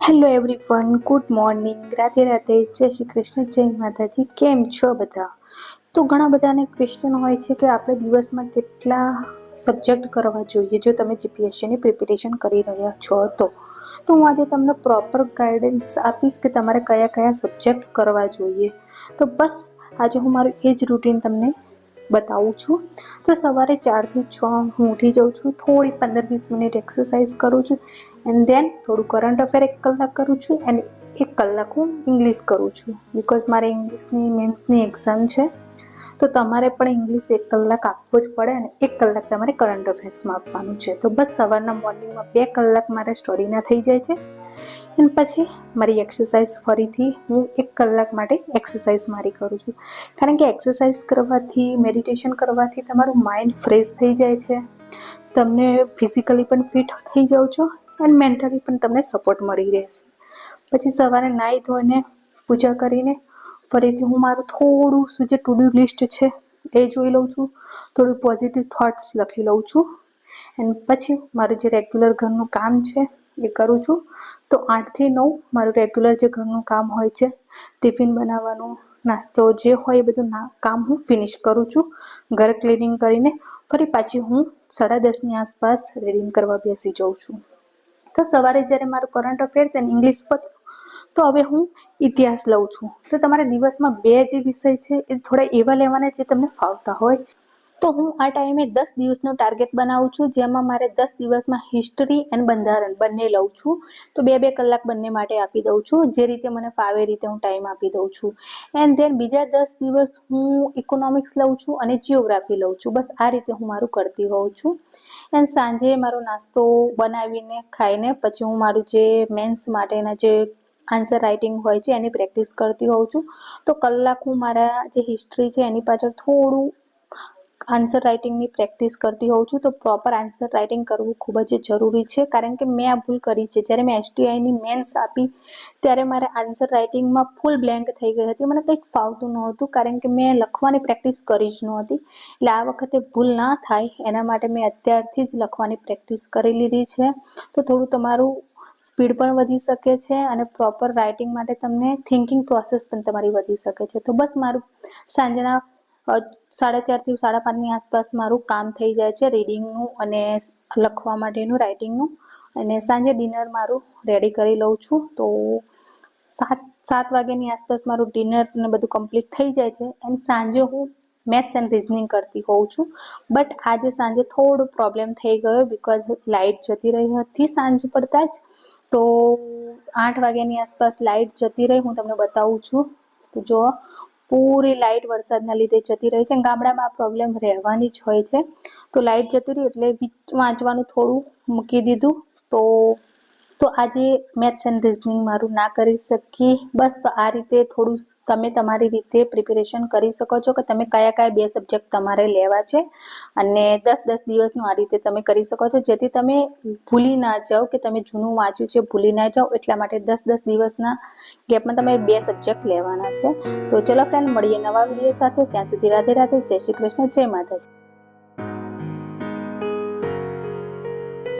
Hello everyone good morning Radhe Radhe, Jai Shri Krishna, જય માતાજી. કેમ છો બધા? તો ઘણા બધાને ક્વેશ્ચન હોય છે કે આપણે દિવસમાં કેટલા સબ્જેક્ટ કરવા જોઈએ, જો તમે જીપીએસસીની પ્રિપેરેશન કરી રહ્યા છો તો. તો હું આજે તમને પ્રોપર ગાઈડન્સ આપીશ કે તમારે કયા કયા સબ્જેક્ટ કરવા જોઈએ. તો બસ, આજે હું મારું એ જ રૂટીન તમને બતાવું છું. તો સવારે ચારથી છ હું ઉઠી જાઉં છું, થોડી પંદર વીસ મિનિટ એક્સરસાઇઝ કરું છું એન્ડ દેન થોડું કરંટ અફેર એક કલાક કરું છું એન્ડ એક કલાક હું ઇંગ્લિશ કરું છું બિકોઝ મારે ઇંગ્લિશની મેન્સની એક્ઝામ છે. તો તમારે પણ ઇંગ્લિશ એક કલાક આપવો જ પડે અને એક કલાક તમારે કરંટ અફેર્સમાં આપવાનું છે. તો બસ સવારના મોર્નિંગમાં બે કલાક મારે સ્ટડીના થઈ જાય છે. એન્ડ પછી મારી એક્સરસાઇઝ ફરીથી હું એક કલાક માટે એક્સરસાઇઝ મારી કરું છું. કારણ કે એક્સરસાઇઝ કરવાથી મેડિટેશન કરવાથી તમારું માઇન્ડ ફ્રેશ થઈ જાય છે. તમને ફિઝિકલી પણ ફિટ થઈ જાઓ છો એન્ડ મેન્ટલી પણ તમને સપોર્ટ મળી રહેશે. પછી સવારે નાહી ધોઈને પૂજા કરીને ફરીથી હું મારું થોડું શું જે ટુ ડુ લિસ્ટ છે એ જોઈ લઉં છું. થોડું પોઝિટિવ થોટ્સ લખી લઉં છું. એન્ડ પછી મારું જે રેગ્યુલર ઘરનું કામ છે એ કરું છું. તો આઠથી નવ મારું રેગ્યુલર જે ઘરનું કામ હોય છે ટિફિન બનાવવાનું, નાસ્તો જે હોય એ બધું કામ હું ફિનિશ કરું છું. ઘર ક્લિનિંગ કરીને ફરી પાછી હું સાડા દસની આસપાસ રીડિંગ કરવા બેસી જાઉં છું. તો સવારે જ્યારે મારું કરંટ અફેર્સ એન્ડ ઇંગ્લિશ પર તો હવે હું ઇતિહાસ લઉં છું. તો તમારે દિવસમાં બે જે વિષય છે એ થોડા એવા લેવાના જે તમને ફાવતા હોય. તો હું આ ટાઈમે દસ દિવસનો ટાર્ગેટ બનાવું છું, જેમાં મારે દસ દિવસમાં હિસ્ટ્રી એન્ડ બંધારણ બંને લઉં છું. તો બે બે કલાક બંને માટે આપી દઉં છું, જે રીતે મને ફાવે રીતે હું ટાઈમ આપી દઉં છું. એન્ડ ધેન બીજા દસ દિવસ હું ઇકોનોમિક્સ લઉં છું અને જિયોગ્રાફી લઉં છું. બસ આ રીતે હું મારું કરતી હોઉં છું. એન્ડ સાંજે મારો નાસ્તો બનાવીને ખાઈને પછી હું મારું જે મેન્સ માટેના જે આન્સર રાઇટિંગ હોય છે એની પ્રેક્ટિસ કરતી હોઉં છું. તો કલાક હું મારા જે હિસ્ટ્રી છે એની પાછળ થોડું આન્સર રાઇટિંગની પ્રેક્ટિસ કરતી હોઉં છું, તો પ્રોપર આન્સર રાઇટિંગ કરવું ખૂબ જ જરૂરી છે. કારણ કે મેં આ ભૂલ કરી છે. જ્યારે મેં એસટીઆઈની મેન્સ આપી, ત્યારે મારે આન્સર રાઇટિંગમાં ફૂલ બ્લેન્ક થઈ ગઈ હતી. મને કંઈક ફાવતું નહોતું, કારણ કે મેં લખવાની પ્રેક્ટિસ કરી જ નહોતી. એટલે આ વખતે ભૂલ ના થાય. એના માટે મેં અત્યારથી જ લખવાની પ્રેક્ટિસ કરી લીધી છે. તો થોડું તમારું સ્પીડ પણ વધી શકે છે અને પ્રોપર રાઇટિંગ માટે તમને થિંકિંગ પ્રોસેસ પણ તમારી વધી શકે છે. તો બસ મારું સાંજના સાડા ચારથી સાડા પાંચની આસપાસ મારું કામ થઈ જાય છે રીડિંગનું અને લખવા માટેનું રાઇટિંગનું અને સાંજે ડિનર મારું રેડી કરી લઉં છું. તો સાત સાત વાગ્યાની આસપાસ મારું ડિનર ને બધું કમ્પ્લીટ થઈ જાય છે. એન્ડ સાંજે હું મેથ્સ એન્ડ રિઝનિંગ કરતી હોઉં છું. બટ આજે સાંજે થોડો પ્રોબ્લેમ થઈ ગયો બિકોઝ લાઇટ જતી રહી હતી સાંજ પડતા જ. તો આઠ વાગ્યાની આસપાસ લાઇટ જતી રહી, હું તમને બતાવું છું. તો જો પૂરી લાઇટ વરસાદના લીધે જતી રહી છે ગામડામાં પ્રોબ્લેમ રહેવાની જ હોય છે. તો લાઇટ જતી રહી એટલે વાંચવાનું થોડું મૂકી દીધું. તો તો આજે મેથ્સ એન્ડ રિઝનિંગ મારું ના કરી શકી બસ તો આ રીતે થોડું તમે તમારી રીતે પ્રિપેરેશન કરી શકો છો કે તમે કયા કયા બે સબ્જેક્ટ તમારે લેવા છે અને દસ દસ દિવસનું આ રીતે તમે કરી શકો છો. જેથી તમે ભૂલી ના જાઓ કે તમે જૂનું વાંચ્યું છે, ભૂલી ના જાઓ એટલા માટે દસ દસ દિવસના ગેપમાં તમે બે સબ્જેક્ટ લેવાના છે. તો ચલો ફ્રેન્ડ મળીએ નવા વીડિયો સાથે. ત્યાં સુધી રાધે રાધે. જય શ્રી કૃષ્ણ. જય માતાજી.